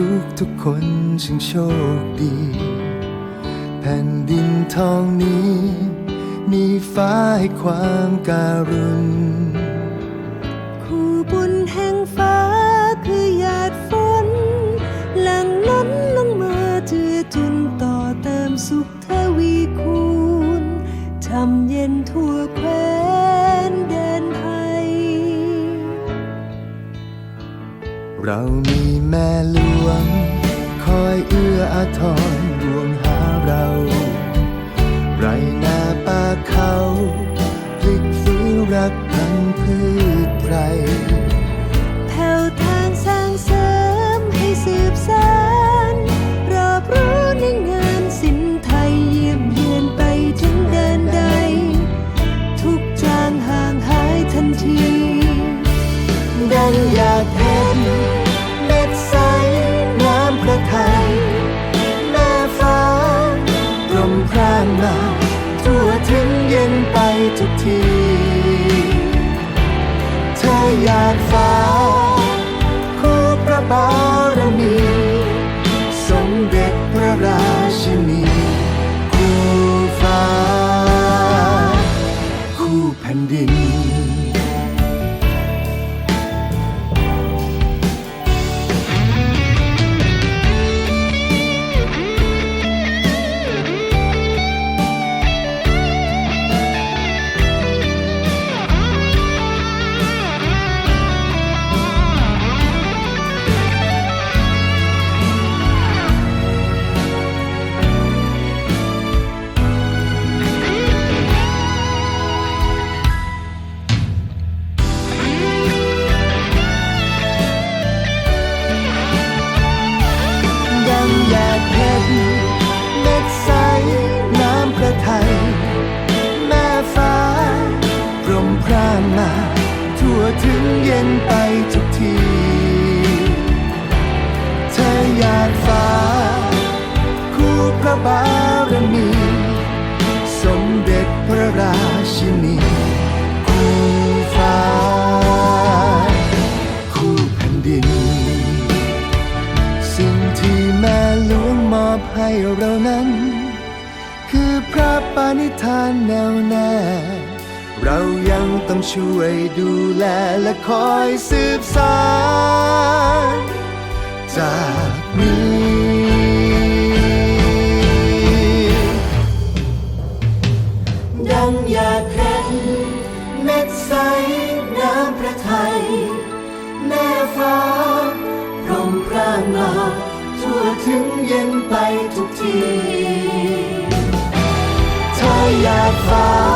ทุกทุกๆคนช่างโชคดี แผ่นดินทองนี้ มีฟ้าให้ความการุณ คู่บุญแห่งฟ้าคือหยาดฝน หลั่งล้นลงมาเจือจุนต่อเติมสุขทวีคูณช่ำเย็นทั่วแคว้นแดนไทย เรามีแม่หล ระปณิธานแนวแน่เรายังต้องช่วยดูแลและคอยสืบสานจากนี้ดังอยากเห็นเม็ดใสน้ำพระทัยแม่ฟ้าพรมพรางมาทั่วถึงเย็นไปทุกที อ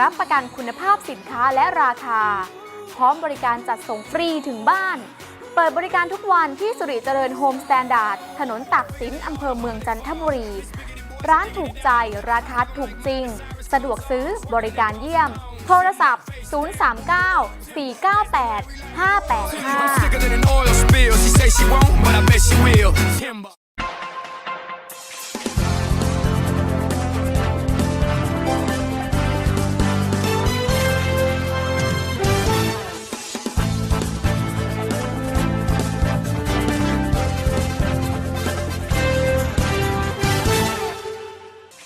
รับประกันคุณภาพสินค้าและราคา พร้อมบริการจัดส่งฟรีถึงบ้าน เปิดบริการทุกวันที่สุริเจริญโฮมสแตนดาร์ดถนนตักสินอำเภอเมืองจันทบุรี ร้านถูกใจราคาถูกจริง สะดวกซื้อบริการเยี่ยม โทรศัพท์ 039 498 585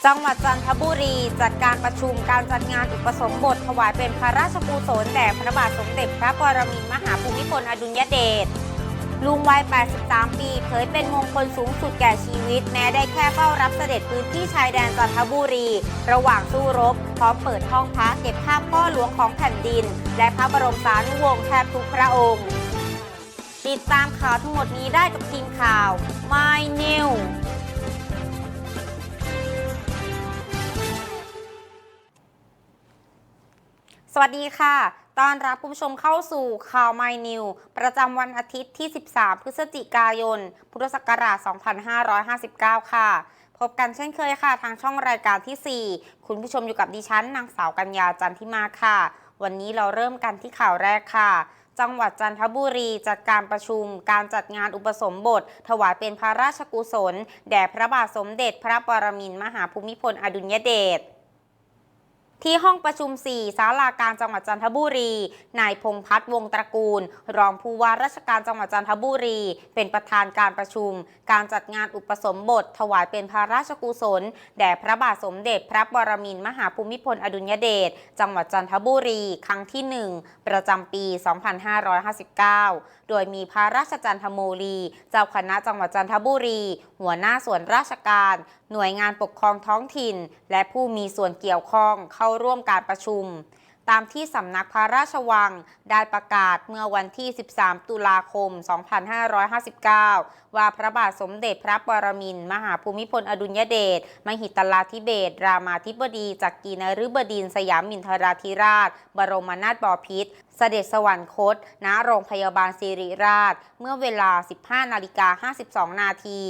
จังหวัดจันทบุรี จัดการประชุมการจัดงานอุปสมบทถวายเป็นพระราชกุศลแด่พระบาทสมเด็จพระปรมินทรมหาภูมิพลอดุลยเดชลุงวัย 83 ปีเผยเป็นมงคลสูงสุดแก่ชีวิต แม้ได้แค่เฝ้ารับเสด็จพื้นที่ชายแดนจันทบุรี ระหว่างสู้รบ พร้อมเปิดห้องพระเก็บภาพพ่อหลวงของแผ่นดิน และพระบรมสารีวงศ์แทบทุกพระองค์ ติดตามข่าวทั้งหมดนี้ได้กับทีมข่าว My News สวัสดีค่ะ ต้อนรับคุณผู้ชมเข้าสู่ข่าว My New ประจำวันอาทิตย์ที่ 13 พฤศจิกายน พุทธศักราช 2559 ค่ะ พบกันเช่นเคยค่ะ ทางช่องรายการที่ 4 คุณผู้ชมอยู่กับดิฉัน นางสาวกัญญาจันทิมาค่ะ วันนี้เราเริ่มกันที่ข่าวแรกค่ะจังหวัดจันทบุรีจัดการประชุมการจัดงานอุปสมบท ถวายเป็นพระราชกุศล แด่พระบาทสมเด็จพระปรมินทรมหาภูมิพลอดุลยเดช ที่ห้องประชุม 4 ศาลาการจังหวัดจันทบุรี นายพงพัฒน์วงศ์ตระกูล รองผู้ว่าราชการจังหวัดจันทบุรี เป็นประธานการประชุม การจัดงานอุปสมบท ถวายเป็นพระราชกุศล แด่พระบาทสมเด็จพระบรมินทรมหาภูมิพลอดุลยเดช จังหวัดจันทบุรี ครั้งที่ 1 ประจำปี 2559 โดยมีพระราชจันทโมลี เจ้าคณะจังหวัดจันทบุรี หัวหน้าส่วนราชการ หน่วยงานปกครองท้องถิ่น และผู้มีส่วนเกี่ยวข้องเข้าร่วมการประชุม ตามที่สำนักพระราชวังได้ประกาศเมื่อวันที่ 13 ตุลาคม 2559 ว่าพระบาทสมเด็จพระปรมินทรมหาภูมิพลอดุลยเดช มหิตลาธิเบศรามาธิบดีจักรีนฤบดินสยามมินทราธิราช บรมนาถบพิตร สด็จสวรรคต ณ โรงพยาบาลศิริราช เมื่อเวลา 15 นาฬิกา 52 นาที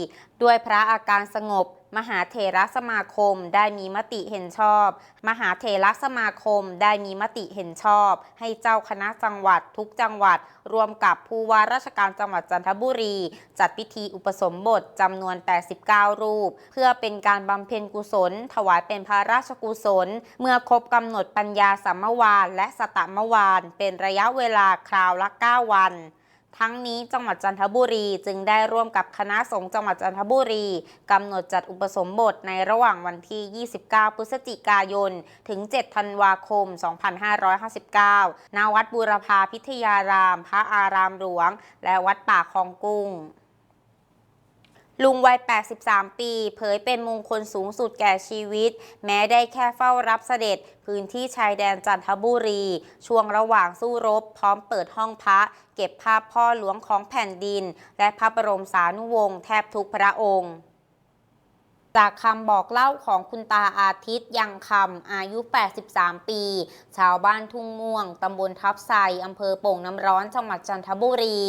ด้วยพระอาการสงบ มหาเถรสมาคมได้มีมติเห็นชอบ มหาเถรสมาคมได้มีมติเห็นชอบ ให้เจ้าคณะจังหวัดทุกจังหวัด รวมกับผู้ว่าราชการจังหวัดจันทบุรี จัดพิธีอุปสมบทจำนวน 89 รูป เพื่อเป็นการบำเพ็ญกุศล ถวายเป็นพระราชกุศล เมื่อครบกำหนดปัญญาสัมมวานและสตมวาน เป็นระยะเวลาคราวละ 9 วัน ทั้งนี้จังหวัดจันทบุรีจึงได้ร่วมกับคณะสงฆ์จังหวัดจันทบุรีกำหนดจัดอุปสมบทในระหว่างวันที่ 29 พฤศจิกายน ถึง 7 ธันวาคม 2559 ณ วัดบูรพาพิทยาราม พระอารามหลวง และวัดป่าคลองกุ้ง ลุงวัย 83 ปี เผยเป็นมงคลสูงสุดแก่ชีวิต แม้ได้แค่เฝ้ารับเสด็จ พื้นที่ชายแดนจันทบุรี ช่วงระหว่างสู้รบ พร้อมเปิดห้องพระ เก็บภาพพ่อหลวงของแผ่นดิน และพระบรมสานุวงศ์แทบทุกพระองค์ จากคำบอกเล่าของคุณตาอาทิตย์ยังคำอายุ 83 ปี ชาวบ้านทุ่งม่วง ตำบลทับไซอำเภอโป่งน้ำร้อนจังหวัดจันทบุรี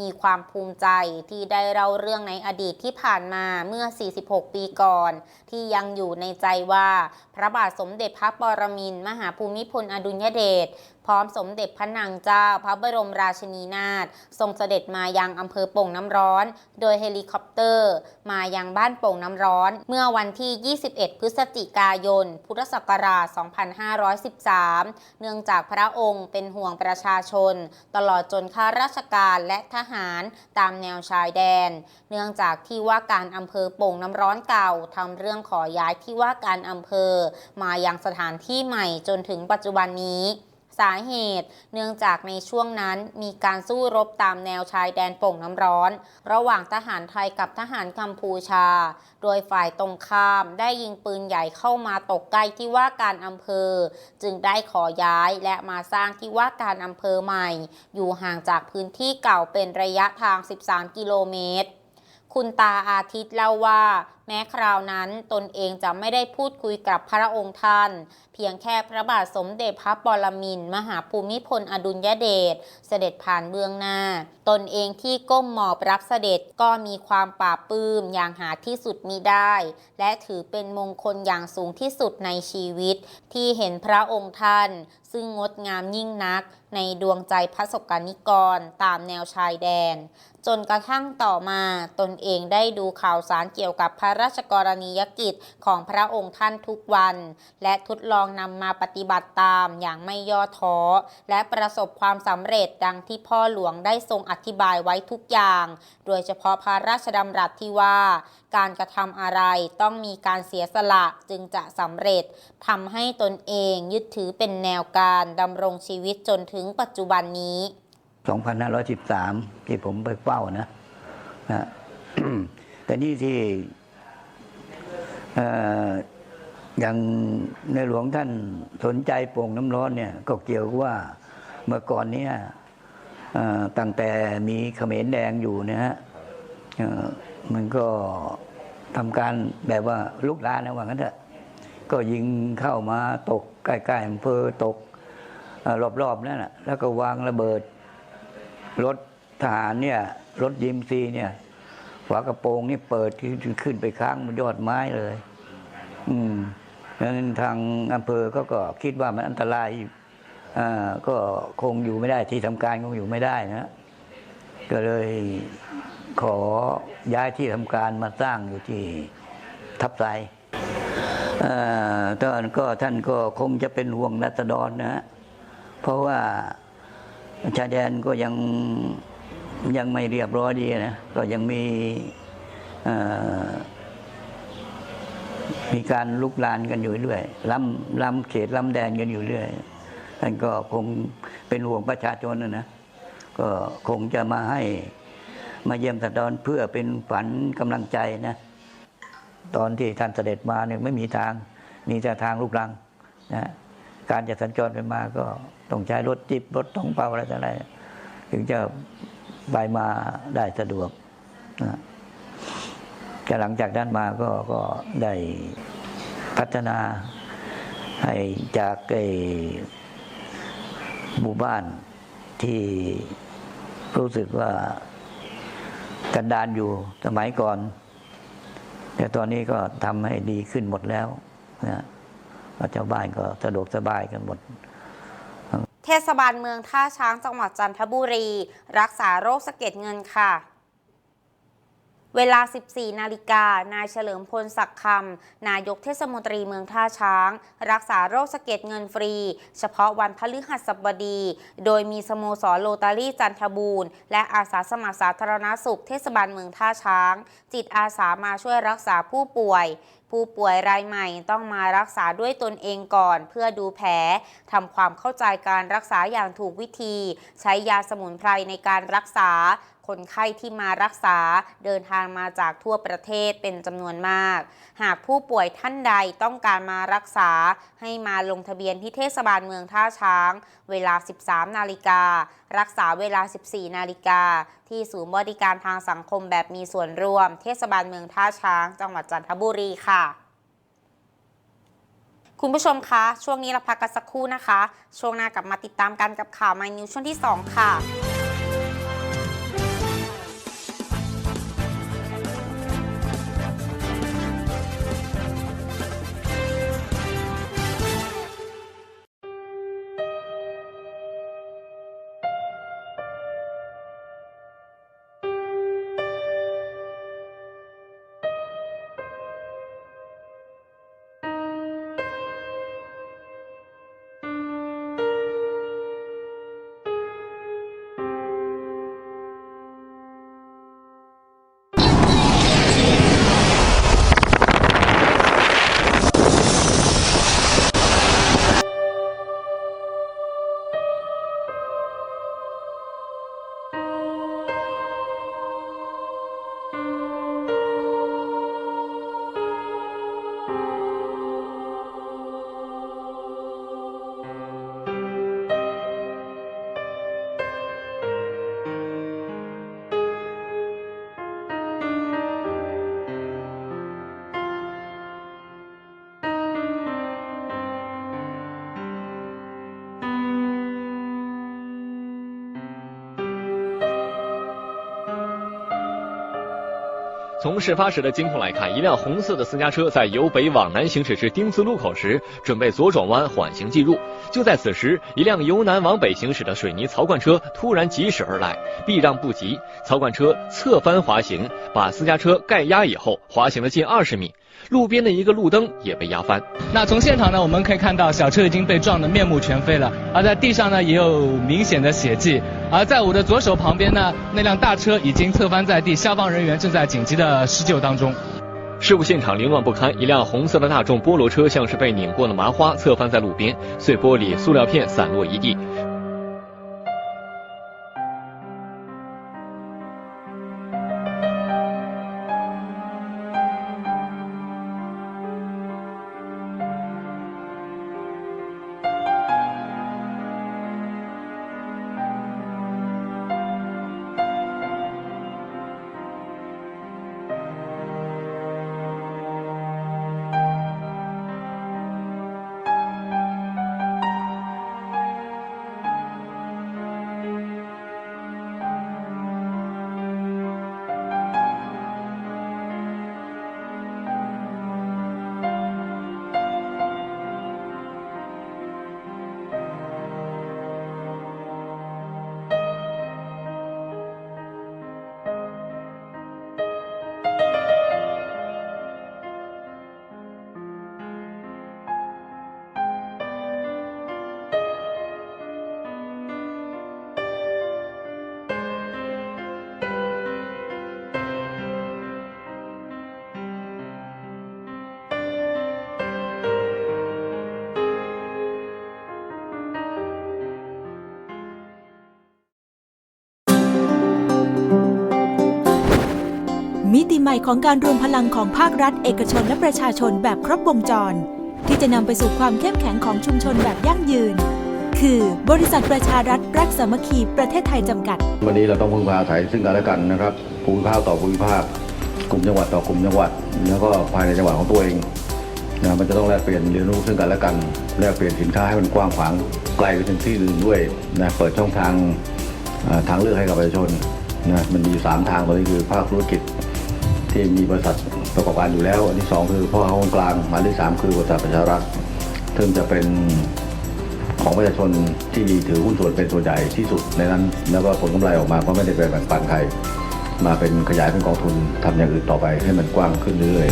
มีความภูมิใจที่ได้เล่าเรื่องในอดีตที่ผ่านมาเมื่อ 46 ปีก่อน ที่ยังอยู่ในใจว่า พระบาทสมเด็จพระปรมินทรมหาภูมิพลอดุลยเดชพร้อมสมเด็จพระนางเจ้าพระบรมราชินีนาถทรงเสด็จมายังอำเภอโป่งน้ำร้อน โดยเฮลิคอปเตอร์ มายังบ้านโป่งน้ำร้อนเมื่อวันที่ 21 พฤศจิกายน พุทธศักราช 2513 เนื่องจากพระองค์เป็นห่วงประชาชน ตลอดจนข้าราชการและทหารตามแนวชายแดน เนื่องจากที่ว่าการอำเภอโป่งน้ำร้อนเก่าทำเรื่องขอย้ายที่ว่าการอำเภอ มายังสถานที่ใหม่จนถึงปัจจุบันนี้าเหตุ เนื่องจากในช่วงนั้นมีการสู้รบตามแนวชายแดนโป่งน้ำร้อน ระหว่างทหารไทยกับทหารกัมพูชา โดยฝ่ายตรงข้ามได้ยิงปืนใหญ่เข้ามาตกใกล้ที่ว่าการอำเภอ จึงได้ขอย้ายและมาสร้างที่ว่าการอำเภอใหม่ อยู่ห่างจากพื้นที่เก่าเป็นระยะทาง 13 กิโลเมตร คุณตาอาทิตย์เล่าว่า แม้คราวนั้นตนเองจะไม่ได้พูดคุยกับพระองค์ท่าน เพียงแค่พระบาทสมเด็จพระปรมินทรมหาภูมิพลอดุลยเดชเสด็จผ่านเบื้องหน้า ตนเองที่ก้มหมอบรับเสด็จก็มีความปลาบปลื้มอย่างหาที่สุดมิได้ และถือเป็นมงคลอย่างสูงที่สุดในชีวิต ที่เห็นพระองค์ท่าน ซึ่งงดงามยิ่งนัก ในดวงใจพระสกนิกรตามแนวชายแดน จนกระทั่งต่อมาตนเองได้ดูข่าวสารเกี่ยวกับพระราชกรณียกิจของพระองค์ท่านทุกวัน และทดลองนำมาปฏิบัติตามอย่างไม่ย่อท้อ และประสบความสำเร็จดังที่พ่อหลวงได้ทรงอธิบายไว้ทุกอย่าง โดยเฉพาะพระราชดำรัสที่ว่า การกระทำอะไรต้องมีการเสียสละจึงจะสำเร็จทำให้ตนเองยึดถือเป็นแนวการดำรงชีวิตจนถึงปัจจุบันนี้ 2513 ที่ผมไปเฝ้านะนะแต่นี่ที่อย่างในหลวงท่านสนใจโป่งน้ำร้อนเนี่ยก็เกี่ยวว่าเมื่อก่อนเนี้ตั้งแต่มีเขมรแดงอยู่เนะฮะมันก็ทำการแบบว่าลุกลานนะว่างั้นเถอะก็ยิงเข้ามาตกใกล้ๆอำเภอตกอรอบๆนั่นแหละแล้วก็วางระเบิด รถทหารเนี่ย รถยิมซีเนี่ย ฝากระโปรงนี่เปิดขึ้นไปค้างบนยอดไม้เลย อืมดังนั้นทางอำเภอก็ก็คิดว่ามันอันตรายอ่าก็คงอยู่ไม่ได้ที่ทำการคงอยู่ไม่ได้นะ ก็เลยขอย้ายที่ทำการมาสร้างอยู่ที่ทับไซเอ่อตอนก็ท่านก็คงจะเป็นห่วงรัษฎรนะฮะเพราะว่า ชายแดนก็ยังยังไม่เรียบร้อยดีนะก็ยังมีมีการลุกลานกันอยู่เรื่อยล้ำล้ำเขตล้ำแดนกันอยู่เรื่อยท่านก็คงเป็นห่วงประชาชนนะนะก็คงจะมาให้มาเยี่ยมสัดรเพื่อเป็นฝันกำลังใจนะตอนที่ท่านเสด็จมาเนี่ยไม่มีทาง มีแต่ทางลูกรังนะ การจะสัญจรไปมาก็ต้องใช้รถจิบรถต้องเปล่าอะไรต่ออะไรถึงจะไปมาได้สะดวกนะแต่หลังจากนั้นมาก็ก็ได้พัฒนาให้จากไอ้หมู่บ้านที่รู้สึกว่ากันดานอยู่สมัยก่อน แต่ตอนนี้ก็ทำให้ดีขึ้นหมดแล้วนะ ชาวบ้านก็สะดวกสบายกันหมด เทศบาลเมืองท่าช้างจังหวัดจันทบุรี รักษาโรคสะเก็ดเงินค่ะ เวลา 14 นาฬิกา นายเฉลิมพลศักดิ์คำ นายกเทศมนตรีเมืองท่าช้าง รักษาโรคสะเก็ดเงินฟรี เฉพาะวันพฤหัสบดี โดยมีสโมสรโลตารี่จันทบูรณ์ และอาสาสมัครสาธารณสุขเทศบาลเมืองท่าช้าง จิตอาสามาช่วยรักษาผู้ป่วย ผู้ป่วยรายใหม่ต้องมารักษาด้วยตนเองก่อน เพื่อดูแผลทำความเข้าใจการรักษาอย่างถูกวิธี ใช้ยาสมุนไพรในการรักษา คนไข้ที่มารักษาเดินทางมาจากทั่วประเทศเป็นจำนวนมาก หากผู้ป่วยท่านใดต้องการมารักษาให้มาลงทะเบียนที่เทศบาลเมืองท่าช้าง เวลา 13 นาฬิกา รักษาเวลา 14 นาฬิกา ที่ศูนย์บริการทางสังคมแบบมีส่วนร่วม เทศบาลเมืองท่าช้าง จังหวัดจันทบุรีค่ะคุณผู้ชมคะ ช่วงนี้เราพักกันสักครู่นะคะ ช่วงหน้ากลับมาติดตามกันกับข่าวมานิวช่วงที่ 2 ค่ะ 从事发时的监控来看，一辆红色的私家车在由北往南行驶至丁字路口时，准备左转弯缓行进入。就在此时，一辆由南往北行驶的水泥槽罐车突然疾驶而来，避让不及，槽罐车侧翻滑行，把私家车盖压以后，滑行了近二十米。路边的一个路灯也被压翻。那从现场呢，我们可以看到小车已经被撞得面目全非了，而在地上呢也有明显的血迹。而在我的左手旁边呢，那辆大车已经侧翻在地，消防人员正在紧急的施救当中。事故现场凌乱不堪，一辆红色的大众菠萝车像是被拧过的麻花，侧翻在路边，碎玻璃、塑料片散落一地。 ใหม่ของการรวมพลังของภาครัฐ เอกชนและประชาชนแบบครบวงจร ที่จะนำไปสู่ความเข้มแข็งของชุมชนแบบยั่งยืน คือบริษัทประชารัฐรักสามัคคีประเทศไทยจำกัด วันนี้เราต้องพึ่งพาอาศัยซึ่งกันและกันนะครับภูมิภาคต่อภูมิภาคกลุ่มจังหวัดต่อกลุ่มจังหวัด แล้วก็ภายในจังหวัดของตัวเองนะมันจะต้องแลกเปลี่ยนเรียนรู้ซึ่งกันและกันแลกเปลี่ยนสินค้าให้มันกว้างขวางไกลไปถึงที่อื่นด้วยนะเปิดช่องทางทางเลือกให้กับประชาชนนะมันมีอยู่สามทางตอนนี้คือภาคธุรกิจ ที่มีบริษัทประกอบการอยู่แล้ว อันที่สองคือพ่อค้าคนกลางอันที่สามคือบริษัทประชารัฐซึ่งจะเป็นของประชาชนที่ถือหุ้นส่วนเป็นส่วนใหญ่ที่สุดในนั้น แล้วก็ผลกำไรออกมาก็ไม่ได้ไปแบ่งปันใคร มาเป็นขยายเป็นกองทุนทำอย่างอื่นต่อไปให้มันกว้างขึ้นเรื่อย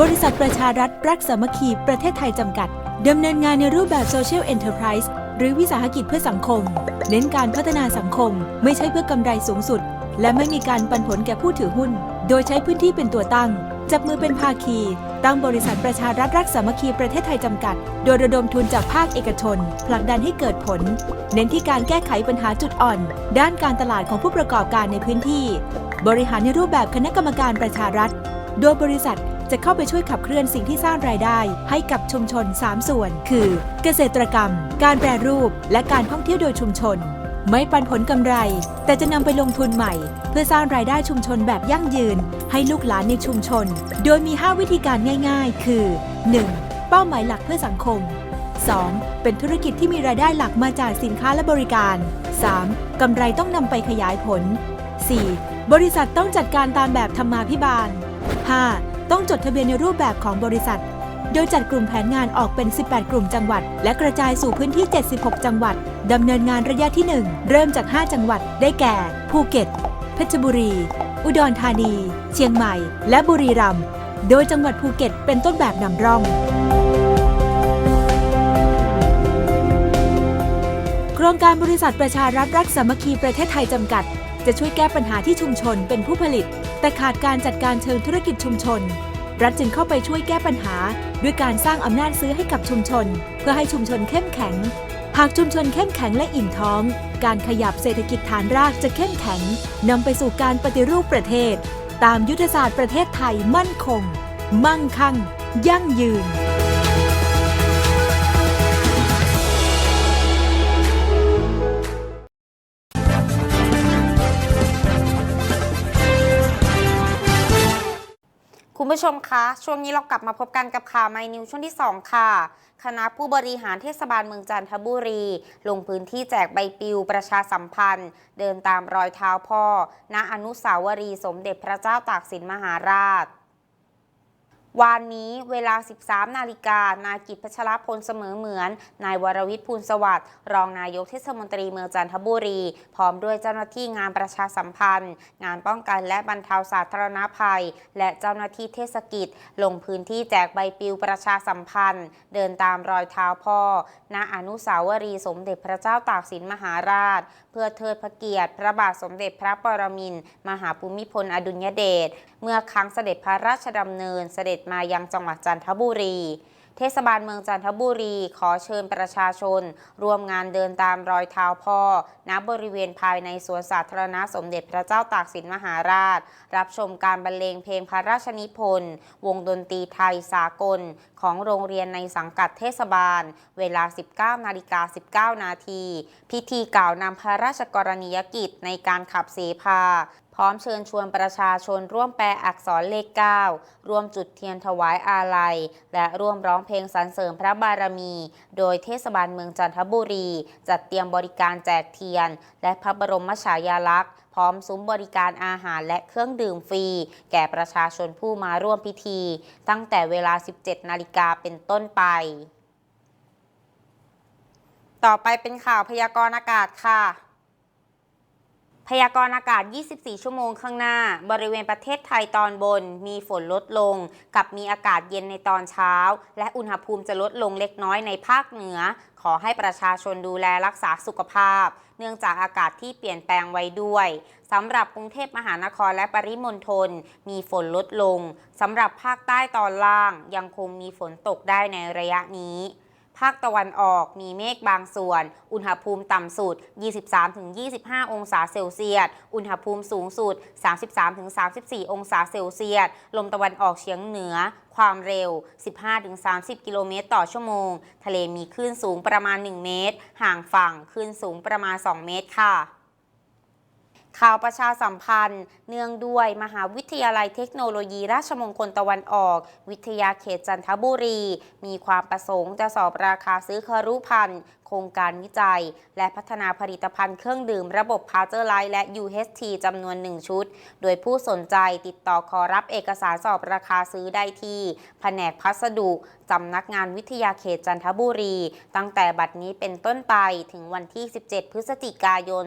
บริษัทประชารัฐรักสามัคคีประเทศไทยจำกัดดำเนินงานในรูปแบบ Social Enterprise หรือวิสาหกิจเพื่อสังคม เน้นการพัฒนาสังคม ไม่ใช่เพื่อกำไรสูงสุด และไม่มีการปันผลแก่ผู้ถือหุ้น โดยใช้พื้นที่เป็นตัวตั้ง จับมือเป็นภาคี ตั้งบริษัทประชารัฐรักสามัคคีประเทศไทยจำกัด โดยระดมทุนจากภาคเอกชน ผลักดันให้เกิดผล เน้นที่การแก้ไขปัญหาจุดอ่อน ด้านการตลาดของผู้ประกอบการในพื้นที่ บริหารในรูปแบบคณะกรรมการประชารัฐ โดยบริษัท จะเข้าไปช่วยขับเคลื่อนสิ่งที่สร้างรายได้ให้กับชุมชน 3 ส่วน คือ เกษตรกรรม การแปรรูป และการท่องเที่ยวโดยชุมชน ไม่ปันผลกำไร แต่จะนำไปลงทุนใหม่ เพื่อสร้างรายได้ชุมชนแบบยั่งยืน ให้ลูกหลานในชุมชน โดยมี 5 วิธีการง่าย ๆ คือ 1. เป้าหมายหลักเพื่อสังคม 2. เป็นธุรกิจที่มีรายได้หลักมาจากสินค้าและบริการ 3. กำไรต้องนำไปขยายผล 4. บริษัทต้องจัดการตามแบบธรรมาภิบาล 5. ต้องจดทะเบียนในรูปแบบของบริษัท โดยจัดกลุ่มแผนงานออกเป็น 18 กลุ่มจังหวัด และกระจายสู่พื้นที่ 76 จังหวัด ดำเนินงานระยะที่ 1 เริ่มจาก 5 จังหวัด ได้แก่ ภูเก็ต เพชรบุรี อุดรธานี เชียงใหม่ และบุรีรัมย์ โดยจังหวัดภูเก็ตเป็นต้นแบบนำร่องโครงการบริษัทประชารัฐรักสามัคคีประเทศไทยจำกัด จะช่วยแก้ปัญหาที่ชุมชนเป็นผู้ผลิต แต่ขาดการจัดการเชิงธุรกิจชุมชน รัฐจึงเข้าไปช่วยแก้ปัญหา ด้วยการสร้างอำนาจซื้อให้กับชุมชน เพื่อให้ชุมชนเข้มแข็ง หากชุมชนเข้มแข็งและอิ่มท้อง การขยับเศรษฐกิจฐานรากจะเข้มแข็งนำไปสู่การปฏิรูปประเทศ ตามยุทธศาสตร์ประเทศไทยมั่นคง มั่งคั่ง ยั่งยืน คุณผู้ชมคะ ช่วงนี้เรากลับมาพบกันกับข่าวไมนิวช่วงที่ 2 ค่ะ คณะผู้บริหารเทศบาลเมืองจันทบุรี ลงพื้นที่แจกใบปลิวประชาสัมพันธ์ เดินตามรอยเท้าพ่อ ณอนุสาวรีย์สมเด็จพระเจ้าตากสินมหาราช วันนี้เวลา 13 นาฬิกา นายกิจพัชรพลเสมอเหมือน นายวรวิทย์ภูลสวัสดิ์ รองนายกเทศมนตรีเมืองจันทบุรี พร้อมด้วยเจ้าหน้าที่งานประชาสัมพันธ์ งานป้องกันและบรรเทาสาธารณภัย และเจ้าหน้าที่เทศกิจ ลงพื้นที่แจกใบปลิวประชาสัมพันธ์ เดินตามรอยเท้าพ่อ ณ อนุสาวรีย์สมเด็จพระเจ้าตากสินมหาราช เพื่อเทิดพระเกียรติ พระบาทสมเด็จพระปรมินทรมหาภูมิพลอดุลยเดช เมื่อครั้งเสด็จพระราชดำเนินเสด็จมายังจังหวัดจันทบุรี เทศบาลเมืองจันทบุรี ขอเชิญประชาชนร่วมงานเดินตามรอยเท้าพ่อ ณ บริเวณภายในสวนสาธารณะสมเด็จพระเจ้าตากสินมหาราช รับชมการบรรเลงเพลงพระราชนิพนธ์ วงดนตรีไทยสากล ของโรงเรียนในสังกัดเทศบาล เวลา 19นาฬิกา19 นาที พิธีกล่าวนำพระราชกรณียกิจในการขับเสพา พร้อมเชิญชวนประชาชนร่วมแปลอักษรเลข 9 ร่วมจุดเทียนถวายอาลัย และร่วมร้องเพลงสรรเสริมพระบารมี โดยเทศบาลเมืองจันทบุรี จัดเตรียมบริการแจกเทียน และพระบรมฉายาลักษณ์พร้อมซุ้มบริการอาหารและเครื่องดื่มฟรี แก่ประชาชนผู้มาร่วมพิธี ตั้งแต่เวลา 17 นาฬิกาเป็นต้นไป ต่อไปเป็นข่าวพยากรณ์อากาศค่ะ พยากรณ์อากาศ 24 ชั่วโมงข้างหน้า บริเวณประเทศไทยตอนบน มีฝนลดลง กับมีอากาศเย็นในตอนเช้า และอุณหภูมิจะลดลงเล็กน้อยในภาคเหนือ ขอให้ประชาชนดูแลรักษาสุขภาพ เนื่องจากอากาศที่เปลี่ยนแปลงไว้ด้วยสำหรับกรุงเทพมหานครและปริมณฑลมีฝนลดลงสำหรับภาคใต้ตอนล่าง ยังคงมีฝนตกได้ในระยะนี้ ภาคตะวันออกมีเมฆบางส่วน อุณหภูมิต่ำสุด 23-25 องศาเซลเซียส อุณหภูมิสูงสุด 33-34 องศาเซลเซียส ลมตะวันออกเฉียงเหนือ ความเร็ว 15-30 กิโลเมตรต่อชั่วโมง ทะเลมีคลื่นสูงประมาณ 1 เมตร ห่างฝั่งคลื่นสูงประมาณ 2 เมตรค่ะ ข่าวประชาสัมพันธ์ เนื่องด้วยมหาวิทยาลัยเทคโนโลยี ราชมงคลตะวันออก วิทยาเขตจันทบุรี มีความประสงค์จะสอบราคาซื้อครุพันธ์ โครงการวิจัย และพัฒนาผลิตภัณฑ์เครื่องดื่มระบบพาเจอร์ไลท์และ UHT จำนวน 1 ชุด โดยผู้สนใจติดต่อขอรับเอกสารสอบราคาซื้อได้ที่ แผนกพัสดุสำนักงานวิทยาเขตจันทบุรี ตั้งแต่บัดนี้เป็นต้นไปถึงวันที่ 17 พฤศจิกายน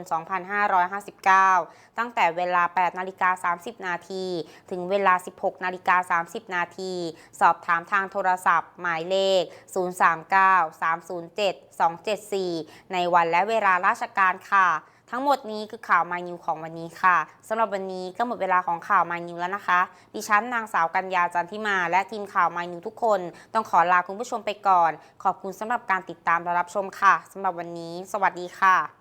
2559 ตั้งแต่เวลา 8 นาฬิกา 30 นาที ถึงเวลา 16 นาฬิกา 30 นาที สอบถามทางโทรศัพท์ หมายเลข 039 307 274 ในวันและเวลาราชการค่ะ ทั้งหมดนี้คือข่าวมานิวของวันนี้ค่ะสำหรับวันนี้ก็หมดเวลาของข่าวมานิวแล้วนะคะ ดิฉันนางสาวกัญญาจันทิมา และทีมข่าวมานิวทุกคน ต้องขอลาคุณผู้ชมไปก่อน ขอบคุณสำหรับการติดตามและรับชมค่ะสำหรับวันนี้ สวัสดีค่ะ